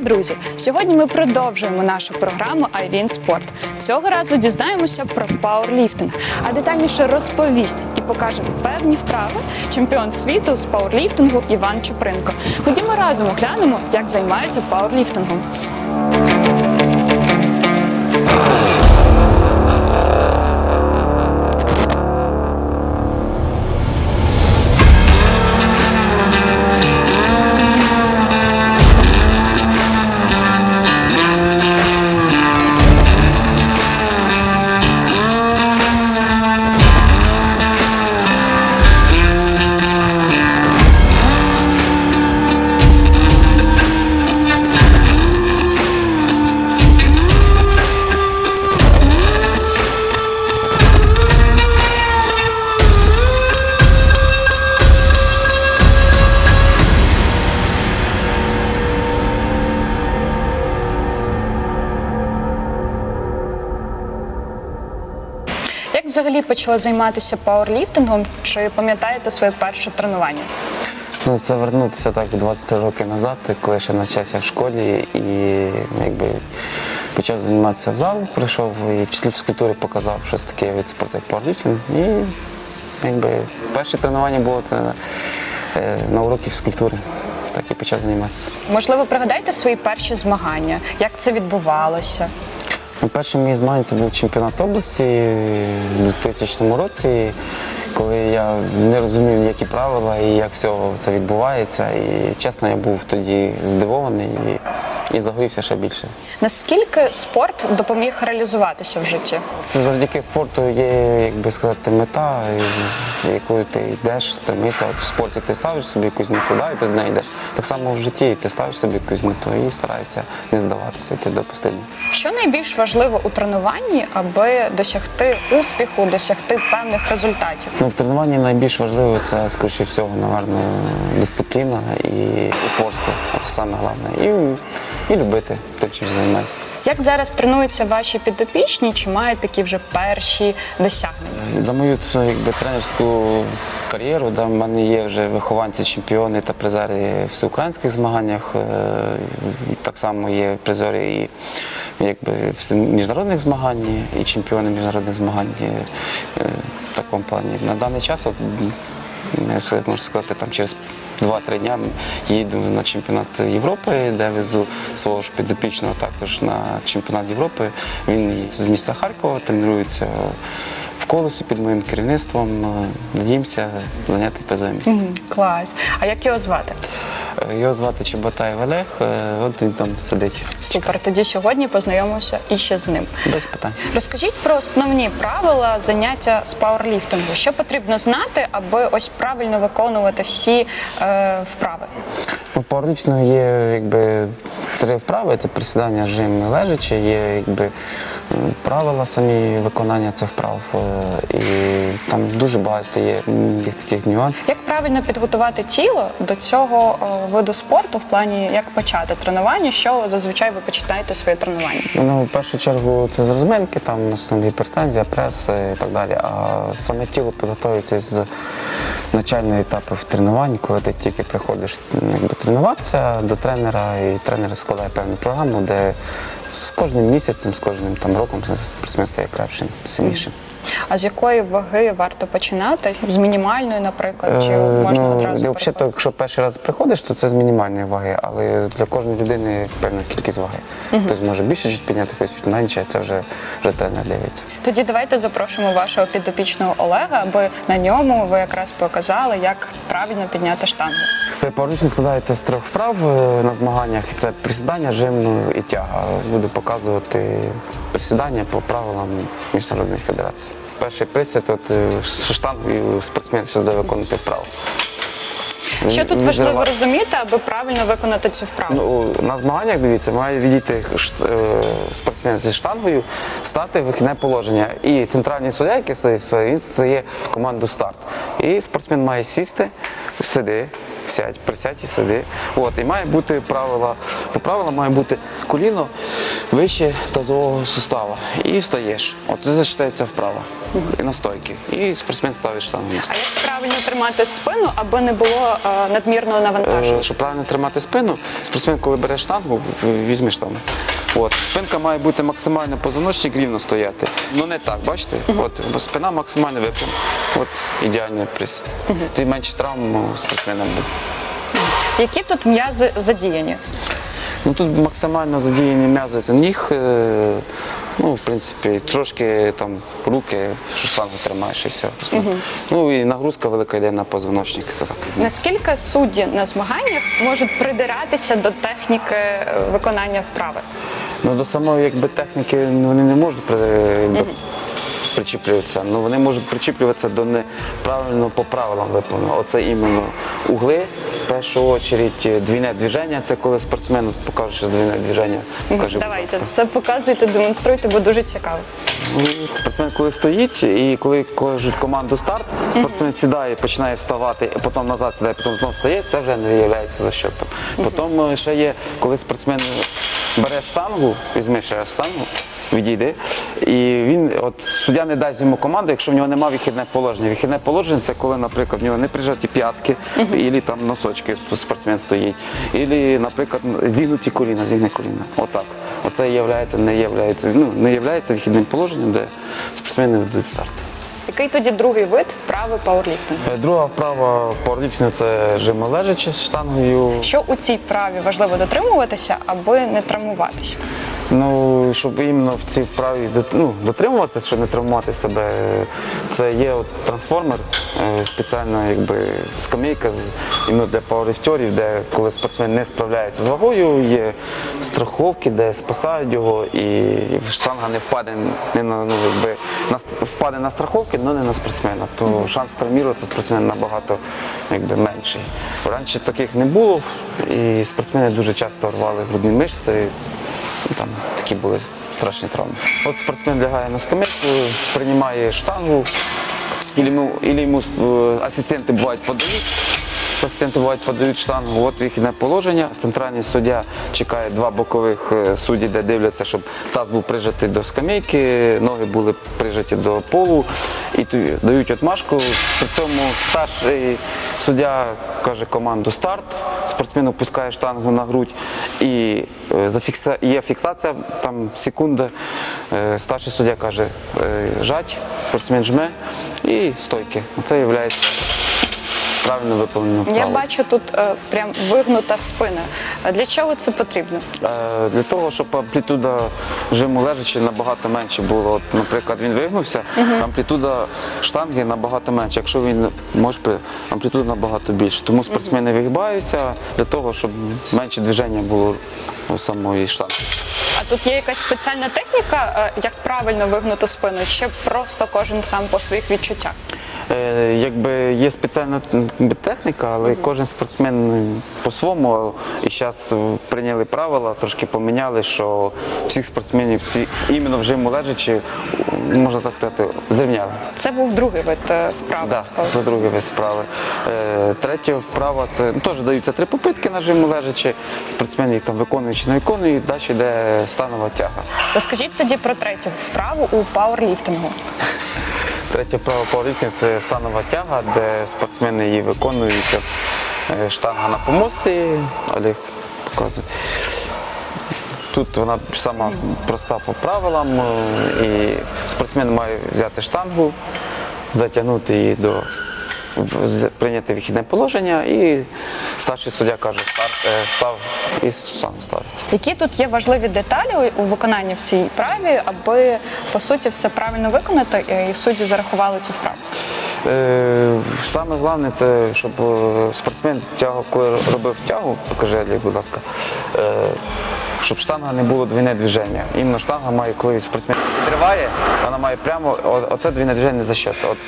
Друзі! Сьогодні ми продовжуємо нашу програму iWin Sport. Цього разу дізнаємося про пауерліфтинг, а детальніше розповість і покаже певні вправи чемпіон світу з пауерліфтингу Іван Чупринко. Ходімо разом оглянемо, як займаються пауерліфтингом. Взагалі почали займатися пауерліфтингом? Чи пам'ятаєте своє перше тренування? Ну, це вернутися так 20 років назад, коли я ще навчався в школі і якби почав займатися в зал, прийшов і вчитель фізкультури показав, що це таке від спорту, як пауерліфтинг. І якби перше тренування було це е, на уроки фізкультури. Так і почав займатися. Можливо, пригадайте свої перші змагання, як це відбувалося? Ну, Перший мій змагання це був чемпіонат області у 2000 році, коли я не розумів ніякі правила і як все це відбувається. І чесно, я був тоді здивований і, і загоївся ще більше. Наскільки спорт допоміг реалізуватися в житті? Це завдяки спорту є, як би сказати, мета, і- якою ти йдеш, стремишся. От в спорті ти ставиш собі якусь мету, да, і ти неї йдеш. Так само в житті ти ставиш собі якусь мету і стараєшся не здаватися, йти до постійно. Що найбільш важливо у тренуванні, аби досягти успіху, досягти певних результатів? Ну, в тренуванні найбільш важливо це, скоріше всього, напевно, дисципліна і упорство. Це саме головне. І, і любити те, чим займаєшся. Як зараз тренуються ваші підопічні? Чи мають такі вже перші досягнення? За мою якби, тренерську кар'єру, да, в мене є вже вихованці, чемпіони та призери в всеукраїнських змаганнях. е, Так само є призери і якби, міжнародних змагань, і чемпіони міжнародних змагань е, в такому плані. На даний час, от, можу сказати, там через 2-3 дня їду на чемпіонат Європи, де везу свого ж підопічного також на чемпіонат Європи. Він з міста Харкова тренується в колесі під моїм керівництвом. Надіємося зайняти призове місце. Клас. А як його звати? Е, Його звати Чеботаєв Олег, е, от він там сидить. Супер. Тоді сьогодні познайомимося іще з ним. Без питань. Розкажіть про основні правила заняття з пауерліфтингу. Що потрібно знати, аби ось правильно виконувати всі е, вправи? У пауерліфтингу є якби три вправи: це присідання, жим, лежачи, є якби правила самі виконання цих вправ. е, І там дуже багато є таких нюансів. Як правильно підготувати тіло до цього е, виду спорту в плані як почати тренування? Що зазвичай ви починаєте своє тренування? Ну, в першу чергу це з розминки, там основні гіпертензія, прес е, і так далі. А саме тіло підготується з начальних в тренуванні, коли ти тільки приходиш м, якби, тренуватися до тренера, і тренер складає певну програму, де з кожним місяцем, з кожним там роком спортсмен стає кращим, сильнішим. А з якої ваги варто починати? З мінімальної, наприклад, чи Е, можна ну, одразу взагалі, переходити? якщо перший раз приходиш, то це з мінімальної ваги, але для кожної людини певна кількість ваги. Хтось може більше чуть підняти, хтось чуть менше, це вже, вже тренер дивиться. Тоді давайте запросимо вашого підопічного Олега, аби на ньому ви якраз показали, як правильно підняти штангу. Пауерліфтинг складається з трьох вправ е, на змаганнях. Це присідання, жим і тяга. Буду показувати присідання по правилам міжнародної федерації. Перший присід, от е, з штангою спортсмен ще буде виконувати вправу. Що тут важливо розуміти, аби правильно виконати цю вправу? Ну, на змаганнях, дивіться, має відійти е, спортсмен зі штангою, стати в вихідне положення. І центральний суддя, який стоїть, він стає команду старт. І спортсмен має сісти, сиди, сядь, присядь і сиди. От, і має бути правила, по правилам має бути коліно вище тазового сустава. І встаєш. От це зачитається вправо. І на стойки. І спортсмен ставить штангу на А як правильно тримати спину, аби не було е, надмірного навантаження? Е, Щоб правильно тримати спину, спортсмен, коли бере штангу, в- візьми штангу. От, спинка має бути максимально позвоночник рівно стояти. Ну не так, бачите? От, бо спина максимально випрямлена. От ідеальний присід. Ти менше травм у спортсмена буде. Які тут м'язи задіяні? Ну тут максимально задіяні м'язи це ніг. е, Ну, в принципі, трошки там руки, що саме тримаєш і все. Ну і нагрузка велика йде на позвоночник. То так. Наскільки судді на змаганнях можуть придиратися до техніки е, виконання вправи? Ну, до самої якби, техніки вони не можуть при, причіплюватися. Ну, вони можуть причіплюватися до неправильно по правилам виповнено. Оце іменно угли. В першу чергу двійне движення це коли спортсмен покаже, що двійне движення. Покажи, Давайте все показуйте, демонструйте, бо дуже цікаво. Ну, Спортсмен, коли стоїть, і коли кажуть команду старт, спортсмен сідає, починає вставати, а потім назад сідає, потім знову стає, це вже не є за счетом. Потім е, ще є, коли спортсмен бере штангу, візьми ще штангу, відійди, і він, от суддя не дасть йому команду, якщо в нього немає вихідне положення. Вихідне положення це коли, наприклад, в нього не прижаті п'ятки, або там носочки спортсмен стоїть, або, наприклад, зігнуті коліна, зігне коліна. Отак. Оце являється, не являється, ну, не являється вихідним положенням, де спортсмени не дадуть старт. Який тоді другий вид вправи пауерліфтингу? Е, Друга вправа пауерліфтингу – це жимо лежачи з штангою. Що у цій вправі важливо дотримуватися, аби не травмуватися? Ну, щоб іменно в цій вправі ну, дотримуватися, щоб не травмувати себе, це є от трансформер, е, спеціальна якби, скамейка з, іменно для пауерліфтерів, де коли спортсмен не справляється з вагою, є страховки, де спасають його, і штанга не впаде не на, ну, якби, на, впаде на страховки, але не на спортсмена. То шанс травміруватися спортсмена набагато якби, менший. Раніше таких не було, і спортсмени дуже часто рвали грудні мишці. Там такі були страшні травми. От спортсмен лягає на скамейку, приймає штангу, і йому е, асистенти бувають подають. Бувають подають штангу, от вихідне положення. Центральний суддя чекає два бокових е, судді, де дивляться, щоб таз був прижатий до скамейки, ноги були прижаті до полу і дають отмашку. При цьому старший суддя каже команду старт, спортсмен опускає штангу на грудь і е, є фіксація, там секунда. Е, Старший суддя каже жать, спортсмен жме і стойки. Це є правильно виповненням Я бачу тут е, прям вигнута спина. Для чого це потрібно? Е, Для того, щоб амплітуда жиму лежачи набагато менше було. От, наприклад, він вигнувся, амплітуда штанги набагато менше. Якщо він може амплітуда набагато більше. Тому спортсмени вигибаються для того, щоб менше движення було у самої штанги. А тут є якась спеціальна техніка, е, як правильно вигнути спину, чи просто кожен сам по своїх відчуттях? Е, Якби є спеціальна техніка, але кожен спортсмен по-своєму. І зараз прийняли правила, трошки поміняли, що всіх спортсменів всі, іменно в жиму лежачи, можна так сказати, зрівняли. Це був другий вид е, вправи. Да, це другий вид вправи. Е, третя вправа це ну, теж даються три попитки на жиму лежачи. Спортсмен їх там виконуючи, не виконують, далі йде станова тяга. Розкажіть тоді про третю вправу у пауерліфтингу. Третя вправа пауерліфтинг – це станова тяга, де спортсмени її виконують е, штанга на помості. Олег показує. Тут вона сама проста по правилам, е, і спортсмен має взяти штангу, затягнути її до прийняти вихідне положення, і старший суддя каже, е, став і штанга ставиться. Які тут є важливі деталі у виконанні в цій вправі, аби по суті все правильно виконати і судді зарахували цю вправу? Е, Саме головне це, щоб е, спортсмен тягу, коли робив тягу, покажи, Олег, будь ласка, е, щоб штанга не було двійне движення. Іменно штанга має, коли спортсмен відриває, вона має прямо, оце двійне движення за счет. От,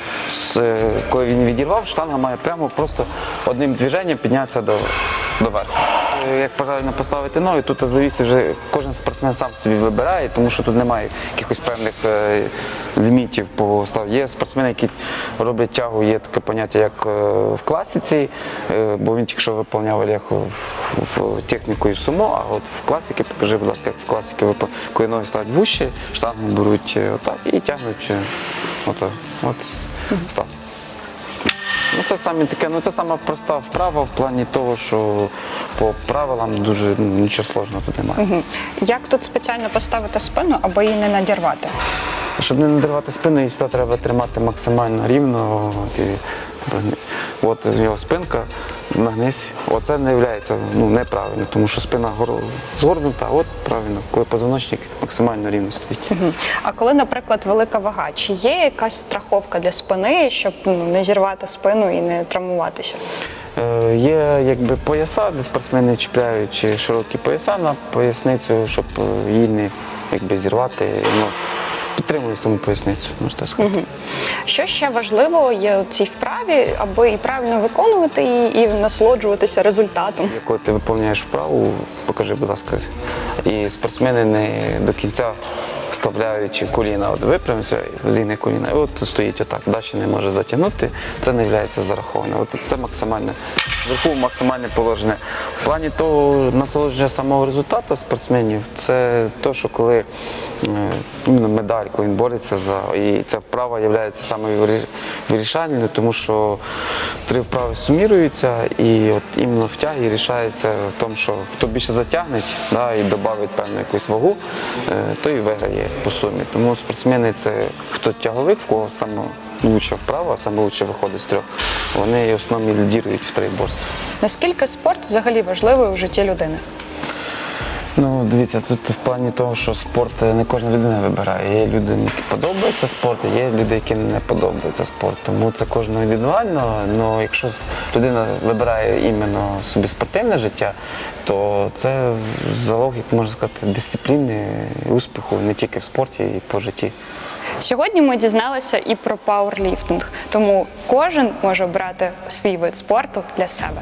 е, коли він відірвав, штанга має прямо просто одним движенням піднятися до, до верху. Е, Як правильно поставити ноги, тут завісить вже кожен спортсмен сам собі вибирає, тому що тут немає якихось певних е, лімітів по став. Є спортсмени, які роблять тягу, є таке поняття, як е, в класиці, бо він тільки що виповняв Олег в, техніку і в сумо, а от в класиці, покажи, будь ласка, як в класиці, коли ноги стають вущі, штангу беруть отак і тягнуть ото, от, став. Ну, це саме таке, ну це сама проста вправа в плані того, що по правилам дуже ну, нічого сложного тут немає. Угу. Як тут спеціально поставити спину, аби її не надірвати? Щоб не надривати спину, її сюди треба тримати максимально рівно. От, і прогнись. От його спинка, нагнись. Оце не є ну, неправильно, тому що спина гор- згорнута, от правильно, коли позвоночник максимально рівно стоїть. А коли, наприклад, велика вага, чи є якась страховка для спини, щоб ну, не зірвати спину і не травмуватися? Е, Є якби пояса, де спортсмени чіпляють широкі пояса на поясницю, щоб е, її не якби, зірвати. Ну, підтримує саму поясницю, можна сказати. Угу. Що ще важливо є у цій вправі, аби і правильно виконувати її і насолоджуватися результатом? Коли ти виконуєш вправу, покажи, будь ласка. І спортсмени не до кінця вставляють коліна, от випрямся, зійне коліна, і от стоїть отак, далі не може затягнути, це не є зараховане. От це максимальне, вверху максимальне положення. В плані того насолодження самого результату спортсменів, це те, що коли е, медаль, коли він бореться за і ця вправа є самою вирішальною, тому що три вправи суміруються, і от іменно в тягі рішається в тому, що хто більше затягне да, і додавить певну якусь вагу, е, той і виграє по сумі. Тому спортсмени це хто тяговик, в кого саме лучша вправа, саме лучше виходить з трьох, вони основні лідірують в трейборстві. Наскільки спорт взагалі важливий у житті людини? Ну, дивіться, тут в плані того, що спорт не кожна людина вибирає. Є люди, які подобається спорт, є люди, які не подобається спорт. Тому це кожного індивідуально. Але якщо людина вибирає іменно собі спортивне життя, то це залог, як можна сказати, дисципліни, успіху не тільки в спорті, і по житті. Сьогодні ми дізналися і про пауерліфтинг, тому кожен може обрати свій вид спорту для себе.